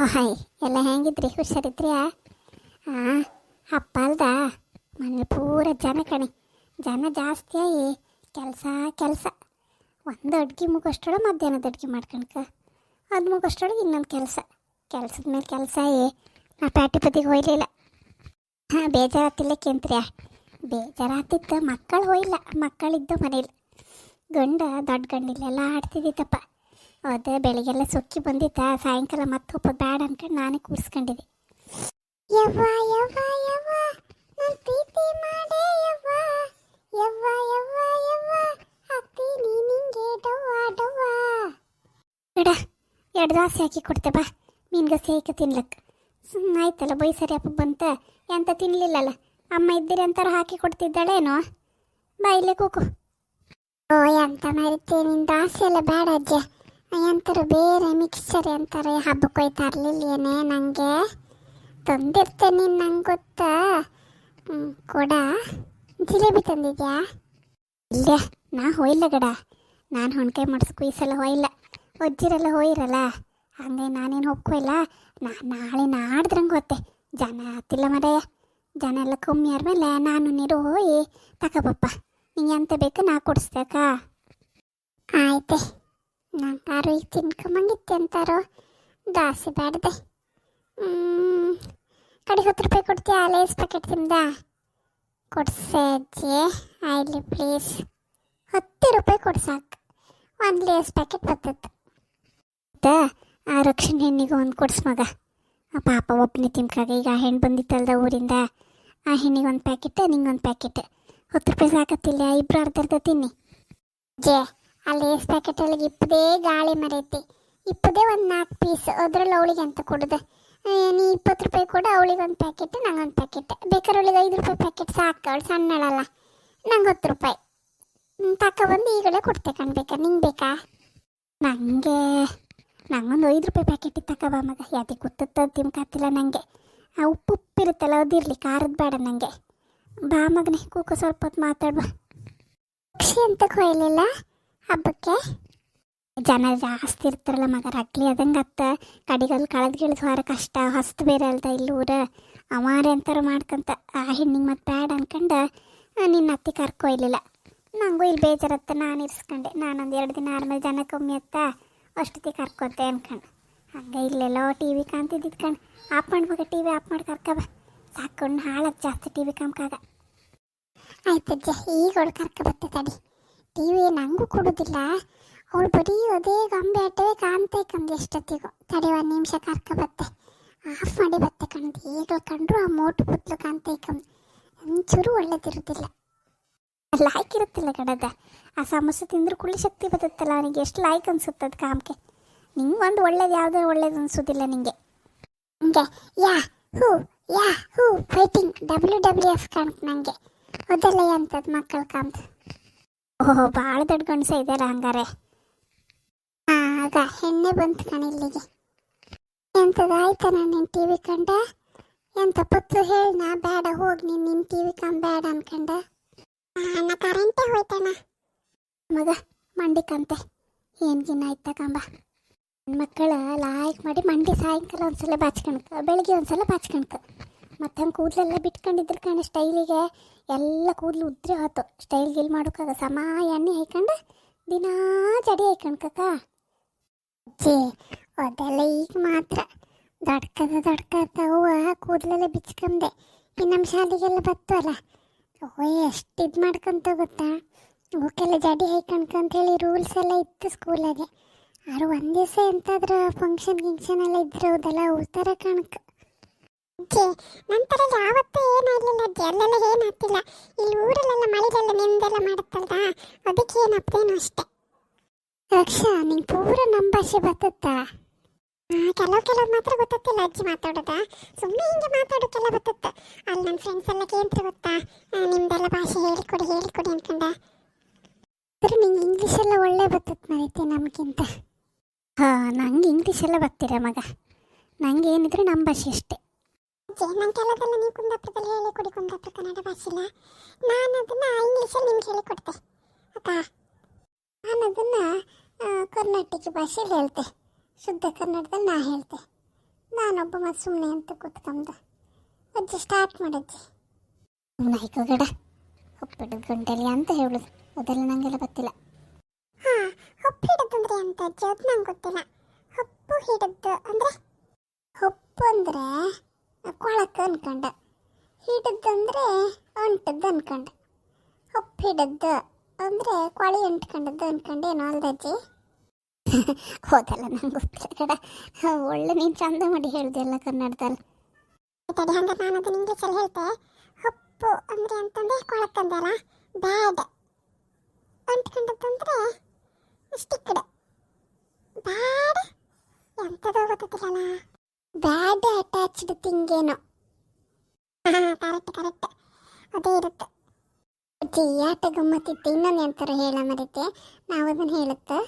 Hi, ಎಲ್ಲ ಹೆಂಗಿದ್ರಿ? ಹುಷಾರಿದ್ರಿ ಹಾಂ ಅಪ್ಪ ಅಲ್ದ? ಮನೇಲಿ ಪೂರ ಜನ ಕಣೆ. ಜನ ಜಾಸ್ತಿ ಆಯಿ ಕೆಲಸ ಕೆಲಸ. ಒಂದು ಅಡ್ಗೆ ಮುಗೋಷ್ಟೊಳಗೆ ಮಧ್ಯಾಹ್ನದ ಅಡುಗೆ ಮಾಡ್ಕೊಳಕ ಅದು ಮುಗೋಷ್ಟೊಳಗೆ ಇನ್ನೊಂದು ಕೆಲಸ. ಕೆಲಸದ ಮೇಲೆ ಕೆಲಸ ಏ ನಾ ಪ್ಯಾಟಿ ಪತಿಗೆ ಹೋಯ್ಲಿಲ್ಲ ಹಾಂ ಬೇಜಾರಾತಿಲ್ಲ ಕೆಂತ್ರ್ಯಾ ಬೇಜಾರಾತಿತ್ತು ಮಕ್ಕಳು ಹೋಯಿಲ್ಲ ಮಕ್ಕಳಿದ್ದು ಮನೇಲಿ. ಗಂಡ ದೊಡ್ಡ ಗಂಡಿಲ್ಲೆಲ್ಲ ಆಡ್ತಿದ್ದಿತ್ತಪ್ಪ. ಅದೇ ಬೆಳಿಗ್ಗೆಲ್ಲ ಸೊಕ್ಕಿ ಬಂದಿತ್ತ, ಸಾಯಂಕಾಲ ಮತ್ತೆ ಒಬ್ಬ ಬ್ಯಾಡ ಅನ್ಕೊಂಡು ನಾನೇ ಕೂರಿಸ್ಕೊಂಡಿದ್ದೆ. ಯವ್ವ ಯವ್ವ ಯವ್ವ ಯವ್ವ. ಯವ್ವ ಯವ್ವ ಯವ್ವ ಹತ್ತೀನಿ ನಿಂಗೆ ಎರಡು ದಾಸೆ ಹಾಕಿ ಕೊಡ್ತೆ ಬಾ ನಿನ್ಗೆ ಸೇಕ ತಿನ್ಲಕ್. ಸುಮ್ಮನೆ ಆಯ್ತಲ್ಲ, ಬೈ ಸರಿ ಅಪ್ಪ ಬಂತ, ಎಂತ ತಿನ್ಲಿಲ್ಲಲ್ಲ. ಅಮ್ಮ ಇದ್ದೀರಿ ಅಂತಾರ ಹಾಕಿ ಕೊಡ್ತಿದ್ದಾಳೇನೋ. ಬಾ ಇಲ್ಲೇ ಕೂಕು. ಓ, ಎಂತ ಮರಿತೆ ನಿನ್ ದಾಸೆ ಎಲ್ಲ ಬೇಡ ಅಜ್ಜ. ಎಂತಾರೆ ಬೇರೆ ಮಿಕ್ಸ್ಚರ್ ಅಂತಾರೆ ಹಬ್ಬಕ್ಕೆ ಹೋಯ್ತಾ ಇರಲಿಲ್ಲೇನೆ ನನಗೆ ತಂದಿರ್ತೆ ನೀನು ನಂಗೆ ಗೊತ್ತಾ? ಕೊಡ. ಜಿಲೇಬಿ ತಂದಿದ್ಯಾ? ಇಲ್ಲ, ನಾ ಹೋಯ್ಲ ಗಡ. ನಾನು ಹೊಣ್ಕಾಯಿ ಮಾಡಿಸ್ಕು ಈ ಸಲ ಹೋಯ್ಲ. ಒಜ್ಜಿರಲ್ಲ, ಹೋಯಿರಲ್ಲ. ಹಂಗೆ ನಾನೇನು ಹೋಗ್ಕೋಯಿಲ್ಲ ನಾ, ನಾಳೆ ನಾಡ್ದ್ರಂಗೆ ಗೊತ್ತೆ. ಜನ ಆತಿಲ್ಲ ಮರೆಯ ಜನ ಎಲ್ಲ ಕಮ್ಮಿ ಆದ್ಮೇಲೆ ನಾನು ನೀರು ಹೋಗಿ ತಗೋಬಪ್ಪ ನಿಂಗೆ ಎಂತ ಬೇಕು ನಾ ಕೊಡಿಸ್ಬೇಕಾ ಆಯ್ತೆ. ನಂಗಾರು ಈಗ ತಿನ್ಕೊಂಬಂಗಿತ್ತೆ ಅಂತಾರೋ? ದಾಸಿ ಬ್ಯಾಡ್ದೆ. ಕಡೆ ಹತ್ತು ರೂಪಾಯಿ ಕೊಡ್ತೀಯಾ? ಲೇಸ್ ಪ್ಯಾಕೆಟ್ ತಿಂದ ಕೊಡ್ಸೆ ಅಜ್ಜಿ, ಆಯ್ಲಿ ಪ್ಲೀಸ್ ಹತ್ತು ರೂಪಾಯಿ ಕೊಡ್ಸಾಕು ಒಂದು ಲೇಸ್ ಪ್ಯಾಕೆಟ್ ಬರ್ತೈತೆ. ಆ ರಕ್ಷಣೆ ಹೆಣ್ಣಿಗೆ ಒಂದು ಕೊಡ್ಸು ಮಗ. ಆ ಪಾಪ ಒಬ್ಬನೇ ತಿನ್ಕಾಗ ಈಗ ಆ ಹೆಣ್ಣು ಬಂದಿತ್ತಲ್ದ ಊರಿಂದ. ಆ ಹೆಣ್ಣಿಗೆ ಒಂದು ಪ್ಯಾಕೆಟ್, ನಿಂಗೊಂದು ಪ್ಯಾಕೆಟ್. ಹತ್ತು ರೂಪಾಯಿ ಸಾಕತ್ತಿಲ್ಲ, ಇಬ್ರು ಅರ್ಧ ಅರ್ಧ ತಿನ್ನಿ. ಜೇ ಆ ಲೇಸ್ ಪ್ಯಾಕೆಟಲ್ಲಿ ಇಪ್ಪದೇ ಗಾಳಿ ಮರೈತಿ. ಇಪ್ಪದೇ ಒಂದು ನಾಲ್ಕು ಪೀಸ್ ಅದ್ರಲ್ಲಿ ಅವಳಿಗೆ ಅಂತ ಕೊಡದೆ. ನೀ ಇಪ್ಪತ್ತು ರೂಪಾಯಿ ಕೊಡು ಅವಳಿಗೆ ಒಂದು ಪ್ಯಾಕೆಟ್ ನಂಗೊಂದು ಪ್ಯಾಕೆಟ್ ಬೇಕಾದ್ರೆ ಅವಳಿಗೆ ಐದು ರೂಪಾಯಿ ಪ್ಯಾಕೆಟ್ ಸಾಕು ಅವಳು ಸಣ್ಣಳಲ್ಲ. ನಂಗೆ ಹತ್ತು ರೂಪಾಯಿ. ಹ್ಮ್, ತಕೊಬಂದು ಈಗಲೇ ಕೊಡ್ತೆ ಕಣ್ಬೇಕಾ ನಿಂಗೆ ಬೇಕಾ? ನನಗೆ ನಂಗೊಂದು ಐದು ರೂಪಾಯಿ ಪ್ಯಾಕೆಟ್ ಬಾ ಮಗ. ಯಾತಿ ಕೂತತ್ತ ತಿನ್ಕಾತಿಲ್ಲ ನನಗೆ ಆ ಉಪ್ಪು ಉಪ್ಪಿರುತ್ತಲ್ಲ ಅದಿರಲಿ ಖಾರದ ಬೇಡ ನನಗೆ ಬಾ ಮಗನೇ ಕೂಕ ಸ್ವಲ್ಪ ಹೊತ್ತು ಮಾತಾಡ್ಬಾ. ಪಕ್ಷಿ ಅಂತ ಕೊಯ್ಲಿಲ್ಲ? ಹಬ್ಬಕ್ಕೆ? ಜನ ಜಾಸ್ತಿ ಇರ್ತಾರಲ್ಲ ಮಗ ರಗ್ಲಿ ಅದಂಗತ್ತ ಅತ್ತ ಕಡಿಗಲ್ಲಿ ಕಳೆದು ಗಿಳಿದು ಹೊರ ಕಷ್ಟ, ಹೊಸ್ತು ಬೇರೆ ಅಲ್ದ ಇಲ್ಲಿ ಊರ. ಅವಾರೆ ಅಂತಾರ ಮಾಡ್ಕಂತ, ಆ ಹೆಣ್ಣಿಗೆ ಮತ್ತೆ ಬ್ಯಾಡ ಅನ್ಕಂಡ ನಿನ್ನ ಅತ್ತಿ ಕರ್ಕೊಯ್ಲಿಲ್ಲ ನನಗೂ ಇಲ್ಲಿ ಬೇಜಾರತ್ತ, ನಾನು ಇರ್ಸ್ಕೊಂಡೆ. ನಾನೊಂದು ಎರಡು ದಿನ ಆದ್ಮೇಲೆ ಜನ ಕಮ್ಮಿ ಅತ್ತ, ಅಷ್ಟೊತ್ತಿಗೆ ಕರ್ಕೊತೆ ಅನ್ಕಂಡು. ಹಂಗೆ ಇಲ್ಲೆಲ್ಲೋ ಟಿ ವಿ ಕಾಣ್ತಿದ್ದಿದ್ದು ಕಣ್. ಆಫ್ ಮಾಡ್ಬೇಕು ಟಿ ವಿ ಆಫ್ ಮಾಡಿ ಕರ್ಕಬ ಸಾಕೊಂಡು ಹಾಳಕ್ಕೆ ಜಾಸ್ತಿ ಟಿ ವಿ ಕಾಮ್ಕಾಗ. ಆಯ್ತಜ್ಜ ಈಗ ಅವಳು ಕರ್ಕ ತಡಿ ಟಿ ವಿ ನಂಗೂ ಕೊಡೋದಿಲ್ಲ. ಅವಳು ಬರೀ ಅದೇ ಗೊಂಬೆ ಆಟವೇ ಕಾಣ್ತೆ ಕಂಡು ಎಷ್ಟೊತ್ತಿಗೂ. ತಡಿ ಒಂದು ನಿಮಿಷ ಕರ್ಕ ಬತ್ತೆ. ಆಫ್ ಮಾಡಿ ಬತ್ತೆ ಕಣ್ದು ಈಗ ಕಂಡ್ರು ಆ ಮೋಟು ಪುತ್ಲು ಕಾಣ್ತೇ ಕಂದು ಒಂಚೂರು ಒಳ್ಳೇದಿರೋದಿಲ್ಲ. ಲಾಯ್ಕ್ ಇರುತ್ತಿಲ್ಲ ಕಡದ ಆ ಸಮಸ್ಯೆ ತಿಂದ್ರೆ ಕುಳ್ಳಿ ಶಕ್ತಿ ಬರುತ್ತಲ್ಲ ಅವನಿಗೆ. ಎಷ್ಟು ಲಾಯ್ಕ್ ಅನ್ಸುತ್ತದ ಕಾಮ್ಕೆ ನಿಂಗೆ ಒಂದು ಒಳ್ಳೇದು ಯಾವುದೋ ಒಳ್ಳೇದು ಅನ್ಸೋದಿಲ್ಲ ನಿಂಗೆ. ಹಂಗೆ. ಯಾ ಹೂ ಯಾ ಹೂ ಫೈಟಿಂಗ್ ಡಬ್ಲ್ಯೂ ಡಬ್ಲ್ಯೂ ಎಫ್ ಕಾಣ್ತು ನನಗೆ ಅದೆಲ್ಲ ಎಂಥದ್ದು ಮಕ್ಕಳು ಕಾಮ್ತು ಓಹೋ ಭಾಳ ದೊಡ್ಡ ಗಂಡಸ ಇದ್ದಾರ ಹಂಗಾರೆ. ಆಗ ಹೆಣ್ಣೆ ಬಂತು ಕಣ ಇಲ್ಲಿಗೆ. ಎಂತದಾಯ್ತ ನಾನು ನಿನ್ ಟಿ ವಿ ಕಂಡ? ಎಂತ ಪುತ್ತು ಹೇಳಿ ಬೇಡ ಹೋಗಿ ನೀನು ನಿನ್ನ ಟಿ ವಿ ಬೇಡ ಅನ್ಕಂಡ. ನಾ ಕರೆಂಟೇ ಹೋಯ್ತಣ್ಣ. ಮಗ, ಮಂಡಿ ಕಂತೆ. ಏನ್ಗಿನ್ನ ಆಯ್ತಾ ಕಂಬ? ಮಕ್ಕಳ ಲಾಯ್ಕ್ ಮಾಡಿ ಮಂಡಿ ಸಾಯಂಕಾಲ ಒಂದ್ಸಲ ಬಾಚ್ಕಣ್ಕ, ಬೆಳಿಗ್ಗೆ ಒಂದ್ಸಲ ಬಾಚ್ಕಣ್ಕ. ಮತ್ತೆ ಹಂಗೆ ಕೂದಲೆಲ್ಲ ಬಿಟ್ಕೊಂಡಿದ್ರು ಕಣ ಸ್ಟೈಲಿಗೆ ಎಲ್ಲ ಕೂದಲು ಉದ್ರಿ ಹೋತು. ಸ್ಟೈಲ್ ಗಿಲ್ ಮಾಡೋಕ್ಕಾಗ ಸಮ ಎಣ್ಣೆ ಹಾಯ್ಕೊಂಡು ದಿನಾ ಜಡಿ ಕಕ್ಕ ಅಜ್ಜಿ ಅದೆಲ್ಲ ಈಗ ಮಾತ್ರ. ದೊಡ್ಕದ ದೊಡ್ಕದ ಹೂವು ಕೂದಲೆಲ್ಲ ಬಿಚ್ಕೊಂಡೆ ಇನ್ನು ನಮ್ಮ ಶಾಲೆಗೆಲ್ಲ ಬತ್ತವಲ್ಲ ಓ, ಎಷ್ಟು ಇದು ಮಾಡ್ಕೊಂತ ಗೊತ್ತಾ? ಅವಕ್ಕೆಲ್ಲ ಜಡಿ ಹಾಯ್ಕಣ್ಕಂತ ಹೇಳಿ ರೂಲ್ಸ್ ಎಲ್ಲ ಇತ್ತು ಸ್ಕೂಲಾಗೆ ಆರು ಒಂದು ದಿವಸ ಎಂತಾದ್ರೂ ಫಂಕ್ಷನ್ ಗಿಂಕ್ಷನ್ ಎಲ್ಲ ಇದ್ರೆ ಹೌದಲ್ಲ ಉತ್ತರ ಕಣಕ್. ಅಜ್ಜಿ ನಂತರ ಯಾವತ್ತೂ ಏನಾಗಲಿಲ್ಲ ಅಜ್ಜಿ ಅಲ್ಲೆಲ್ಲ ಏನಾಗ್ತಿಲ್ಲ ಇಲ್ಲಿ ಊರಲ್ಲೆಲ್ಲ ಮಳೆಗೆಲ್ಲ ನೆಂದೆಲ್ಲ ಮಾಡುತ್ತಲ್ದ ಅದಕ್ಕೆ ಏನಾಗ್ತೇನೋ ಅಷ್ಟೇ. ರಕ್ಷಾ, ನಿಂಗೆ ಪೂರ ನಮ್ಮ ಭಾಷೆ ಬರ್ತತ್ತಾ ಕೆಲವು ಕೆಲವು ಮಾತ್ರ ಗೊತ್ತಿಲ್ಲ ಅಜ್ಜಿ ಮಾತಾಡೋದ. ಸುಮ್ಮನೆ ಹಿಂಗೆ ಮಾತಾಡೋಕ್ಕೆಲ್ಲ ಬರ್ತತ್ತ ಅಲ್ಲಿ ನನ್ನ ಫ್ರೆಂಡ್ಸ್ ಎಲ್ಲ ಕೇಂದ್ರ ಗೊತ್ತಾ? ನಿಮ್ದೆಲ್ಲ ಭಾಷೆ ಹೇಳ್ಕೊಡಿ ಹೇಳ್ಕೊಡಿ ಅನ್ಕೊಂಡ. ಆದ್ರೆ ನಿಂಗೆ ಇಂಗ್ಲೀಷ್ ಎಲ್ಲ ಒಳ್ಳೆ ಬರ್ತತ್ ಮರೀತಿ ನಮಗಿಂತ. ಹಾಂ, ನಂಗೆ ಇಂಗ್ಲೀಷ್ ಎಲ್ಲ ಬರ್ತೀರ ಮಗ. ನಂಗೆ ಏನಿದ್ರೆ ನಮ್ಮ ಭಾಷೆ ಅಷ್ಟೇ. ನಾನು ಕೆಲವೆಲ್ಲ ನೀವು ಕುಂದಾಪುರದಲ್ಲಿ ಹೇಳಿಕೊಡಿ ಕುಂದಾಪುರ ಕನ್ನಡ ಭಾಷೆನ. ನಾನು ಅದನ್ನು ಇಂಗ್ಲೀಷಲ್ಲಿ ನಿಮ್ಗೆ ಹೇಳಿಕೊಡ್ತೆ ಆಯ್ತಾ? ನಾನು ಅದನ್ನು ಕರ್ನಾಟಕ ಭಾಷೆಯಲ್ಲಿ ಹೇಳ್ತೆ, ಶುದ್ಧ ಕನ್ನಡದಲ್ಲಿ ನಾ ಹೇಳ್ತೆ. ನಾನೊಬ್ಬ ಮತ್ತು ಸುಮ್ಮನೆ ಅಂತ ಕೂತ್ಕೊಂಡ ಅಜ್ಜಿ ಸ್ಟಾರ್ಟ್ ಮಾಡಜ್ಜಿ. ನಾಯ್ಕೋಗಡ ಹೊಪ್ಪಿಡದ ಗಂಟಲಿ ಅಂತ ಹೇಳುದು. ಅದೆಲ್ಲ ನಂಗೆಲ್ಲ ಗೊತ್ತಿಲ್ಲ. ಹಾ ಒಪ್ಪಿಡದಂದ್ರೆ ಅಂತ ಅಜ್ಜಿ, ಅದು ನಂಗೆ ಗೊತ್ತಿಲ್ಲ. ಹೊಪ್ಪು ಹಿಡದ್ದು ಅಂದ್ರೆ? ಹೊಪ್ಪು ಅಂದ್ರೆ? ಕೊಳಕ ಅನ್ಕೊಂಡ. ಹಿಡದಂದ್ರೆ ಅಂಟದ್ದು ಅನ್ಕೊಂಡ. ಹಿಡದ್ದು ಅಂದರೆ ಕೊಳಿ ಅಂಟ್ಕೊಂಡದ್ದು ಅನ್ಕೊಂಡೆ ಏನೋ ಅಲ್ದಜ್ಜಿ ಹೋದಲ್ಲ ನಂಗೆ ಗೊತ್ತಿಲ್ಲ ಕಡ ಒಳ್ಳೆ ನೀನು ಚಂದ ಮಾಡಿ ಹೇಳ್ದೆ ಎಲ್ಲ ಕನ್ನಡದಲ್ಲಿ. ತಡಿ ಹಂಗ ನಾನು ಅದನ್ನ ಇಂಗ್ಲೀಷಲ್ಲಿ ಹೇಳ್ತೆ. ಹೊಪ್ಪು ಅಂದ್ರೆ ಅಂತಂದ್ರೆ ಕೊಳಕಂದಲ್ಲ ಬ್ಯಾಡ್. ಅಂಟ್ಕೊಂಡದಂದ್ರೆ ಸ್ಟಿಕ್ಡ್. ಬ್ಯಾಡ್ ಎಂಥದೋ ಗೊತ್ತಿಲ್ಲಲ್ಲ ಬ್ಯಾಡ್ ಅಟ್ಯಾಚ್ಡ್ ಥಿಂಗ್ ಏನೋ ಕರೆಕ್ಟ್ ಕರೆಕ್ಟ್ ಅದೇ ಇರುತ್ತೆ. ಅಜ್ಜಿ ಆಟ ಗಮ್ಮತ್ತಿತ್ತು, ಇನ್ನೊಂದು ಎಂತಾರು ಹೇಳ ಮರಿತೆ? ನಾವು ಅದನ್ನು ಹೇಳುತ್ತೆ?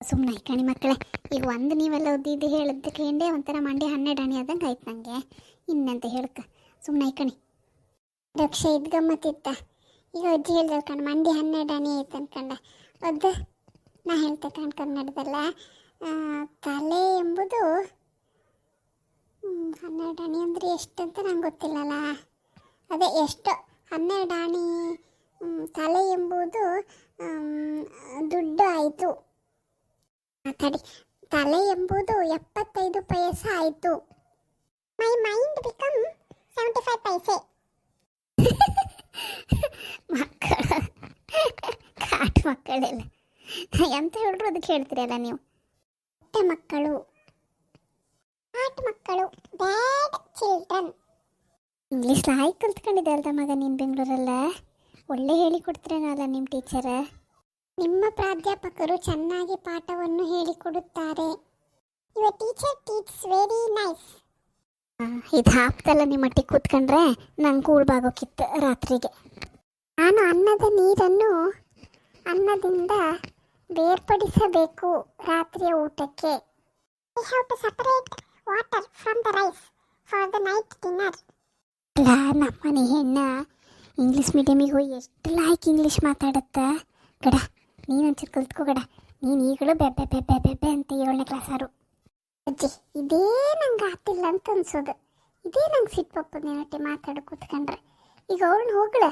ಸುಮ್ಮನೆ ಕಣಿ ಮಕ್ಕಳೇ, ಈಗ ಒಂದು ನೀವೆಲ್ಲ ಓದಿದ್ದು ಹೇಳಿದ್ದು ಕೇಂಡೆ ಒಂಥರ ಮಂಡಿ ಹನ್ನೆರಡು ಹಣಿ ಆದಂಗೆ ಆಯ್ತು ನನಗೆ ಇನ್ನಂತ ಹೇಳಕ್ಕ ಸುಮ್ಮನೆ ಕಣಿ. ರಕ್ಷ ಇದು ಗಮ್ಮತ್ತಿತ್ತ? ಈಗ ಅಜ್ಜಿ ಹೇಳ್ದ ಕಣ್, ಮಂಡಿ ಹನ್ನೆರಡು ಹಣಿ ಆಯ್ತು ಅನ್ಕಂಡ. ಅದು ನಾ ಹೇಳ್ತೆ ಕಣ್ ಕನ್ನಡದಲ್ಲ. ತಲೆ ಎಂಬುದು ಹನ್ನೆರಡು ಅಣಿ ಅಂದರೆ ಎಷ್ಟು ಅಂತ ನಂಗೆ ಗೊತ್ತಿಲ್ಲಲ್ಲ. ಅದೇ ಎಷ್ಟು? ಹನ್ನೆರಡು ಹ್ಮ್, ತಲೆ ಎಂಬುದು ದುಡ್ಡು ಆಯಿತು. ಮಾತಾಡಿ. ತಲೆ ಎಂಬುದು ಎಪ್ಪತ್ತೈದು ಪೈಸೆ ಆಯಿತು. My mind become seventy five paise. ಮಕ್ಕಳು ಕಾಟು ಮಕ್ಕಳೆಲ್ಲ. ಎಂತ ಹೇಳಿದ್ರು ಅದಕ್ಕೆ ಹೇಳ್ತೀರಲ್ಲ ನೀವು? ಮಕ್ಕಳು. ಮಕ್ಕಳು ಬ್ಯಾಡ್ ಚಿಲ್ಡ್ರನ್ ಇಂಗ್ಲೀಷ್ ಲಾಯ್ ಕಲ್ತ್ಕೊಂಡಿದ್ದೆ ಅಲ್ದ ಮಗ ನೀನು ಬೆಂಗಳೂರಲ್ಲ? ಒಳ್ಳೆ ಹೇಳಿಕೊಡ್ತೀರೇನಲ್ಲ ನಿಮ್ಮ ಟೀಚರ ನಿಮ್ಮ ಪ್ರಾಧ್ಯಾಪಕರು ಚೆನ್ನಾಗಿ ಪಾಠವನ್ನು ಹೇಳಿಕೊಡುತ್ತಾರೆ ಯುವ ಟೀಚರ್ ಟೀಚ್ ವೆರಿ ನೈಸ್ ಇದು ಹಾಪ್ತಲ್ಲ ನಿಮ್ಮಟ್ಟಿಗೆ ಕೂತ್ಕೊಂಡ್ರೆ ನಂಗೆ ಕೂಳ್ಬಾಗೋಕಿತ್ತು ರಾತ್ರಿಗೆ. ನಾನು ಅನ್ನದ ನೀರನ್ನು ಅನ್ನದಿಂದ ಬೇರ್ಪಡಿಸಬೇಕು ರಾತ್ರಿಯ ಊಟಕ್ಕೆ. I have to separate water from the rice for the night dinner ಅಲ್ಲ, ನಮ್ಮನೆ ಹೆಣ್ಣ ಇಂಗ್ಲೀಷ್ ಮೀಡಿಯಮಿಗೆ ಹೋಗಿ ಎಷ್ಟು ಲಾಯ್ಕ್ ಇಂಗ್ಲೀಷ್ ಮಾತಾಡುತ್ತೆ? ಗಡ ನೀನು ಒಂಚೂರು ಕಲ್ತ್ಕೋ ಗಡ. ನೀನು ಈಗಲೂ ಬೆಬ್ಬೆ ಬೆಬ್ಬೆ ಬೆಬ್ಬೆ ಅಂತ ಏಳನೇ ಕ್ಲಾಸಾರು ಅಜ್ಜಿ, ಇದೇ ನಂಗೆ ಆಗ್ತಿಲ್ಲ ಅಂತ ಅನ್ಸೋದು. ಇದೇ ನಂಗೆ ಸಿಟ್ಟು ನೆನಟಿ ಮಾತಾಡಿ ಕೂತ್ಕೊಂಡ್ರೆ. ಈಗ ಅವಳನ್ನ ಹೋಗ್ಳ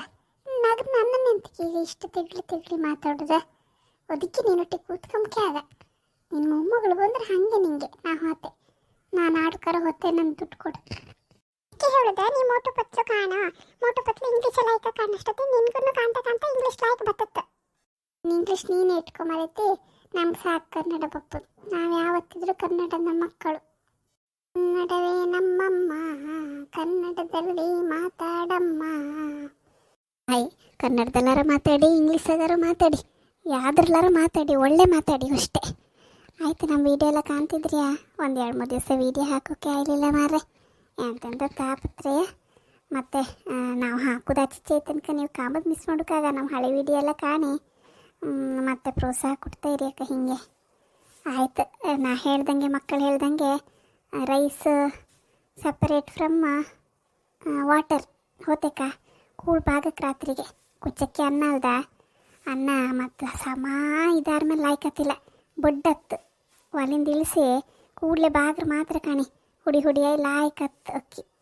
ನಗದು ನನ್ನ ನೆಂತಿಗೆ ಈಗ ಇಷ್ಟು ತೆಗ್ಲಿ ತೆಗ್ಲಿ ಮಾತಾಡಿದ್ರೆ ಅದಕ್ಕೆ ನೀನೊಟ್ಟಿಗೆ ಕೂತ್ಕೊಂಬಿಕೆ ಆಗ. ನಿನ್ನ ಮೊಮ್ಮಗಳು ಬಂದ್ರೆ ಹಾಗೆ ನಿಂಗೆ, ನಾ ಹೋತೆ. ನಾನು ಆಡ್ಕರ ಹೊತ್ತೆ ನನ್ನ ದುಡ್ಡು ಕೊಡು. ಅದಕ್ಕೆ ನೀ ಮೋಟು ಪಚ್ಚು ಕಾಣ. ಮೋಟು ಪತ್ಲು ಇಂಗ್ಲೀಷ್ ಲೈಕ್ ಕಾಣಿಸ್ತತೆ ನಿನ್ಗೂ ಕಾಣ್ತಾ ಕಾಣ್ತಾ ಇಂಗ್ಲೀಷ್ ಲೈಕ್ ಬತ್ತತ್ತ. ಇಂಗ್ಲೀಷ್ ನೀನೇ ಇಟ್ಕೊಂಬರೈತಿ ನಮ್ಗೆ ಸಾಕು ಕನ್ನಡ ಬಪ್ಪು. ನಾವು ಯಾವತ್ತಿದ್ರು ಕನ್ನಡದ ಮಕ್ಕಳು. ಕನ್ನಡವೇ ನಮ್ಮಮ್ಮ. ಕನ್ನಡದಲ್ಲಿ ಮಾತಾಡಮ್ಮ. ಹಾಯ್ ಕನ್ನಡದಲ್ಲಾರ ಮಾತಾಡಿ ಇಂಗ್ಲೀಷಾಗಾರ ಮಾತಾಡಿ. ಯಾವ್ದ್ರಲ್ಲಾರ ಮಾತಾಡಿ, ಒಳ್ಳೆ ಮಾತಾಡಿ ಅಷ್ಟೇ. ಆಯ್ತು ನಮ್ಮ ವೀಡಿಯೋ ಎಲ್ಲ ಕಾಣ್ತಿದ್ರಿಯಾ? ಒಂದು ಎರಡು ಮೂರು ದಿವಸ ವೀಡಿಯೋ ಹಾಕೋಕೆ ಆಗಲಿಲ್ಲ ಮಾರ್ರೆ. ಎಂತೆಂಥ ತಾಪತ್ರಯ. ಮತ್ತು ನಾವು ಹಾಕೋದು ಹಚ್ಚಿ ತನಕ ನೀವು ಕಾಮದ್ ಮಿಸ್ ಮಾಡೋಕ್ಕಾಗ ನಮ್ಮ ಹಳೆ ವೀಡಿಯೋ ಎಲ್ಲ ಕಾಣಿ. ಮತ್ತು ಪ್ರೋತ್ಸಾಹ ಕೊಡ್ತಾ ಇರಿ ಅಕ್ಕ ಹೀಗೆ. ಆಯ್ತು, ನಾ ಹೇಳ್ದಂಗೆ, ಮಕ್ಕಳು ಹೇಳ್ದಂಗೆ ರೈಸ್ ಸಪರೇಟ್ ಫ್ರಮ್ ವಾಟರ್ ಹೋತೆಕ? ಕೂಳ್ ಭಾಗಕ್ಕೆ ರಾತ್ರಿಗೆ. ಕುಚ್ಚಕ್ಕೆ ಅನ್ನ ಅಲ್ದ? ಅನ್ನ ಮತ್ತು ಸಮ ಇದಾದ್ಮೇಲೆ ಮೇಲೆ ಲಾಯ್ಕತ್ತಿಲ್ಲ ಬೊಡ್ಡತ್ತು. ಒಲಿಂದ ಇಳಿಸಿ ಕೂಡಲೇ ಬಾಗ್ರ ಮಾತ್ರ ಕಾಣಿ. ಹುಡಿ ಹುಡಿಯಾಗಿ ಲಾಯ್ಕತ್ತು ಅಕ್ಕಿ.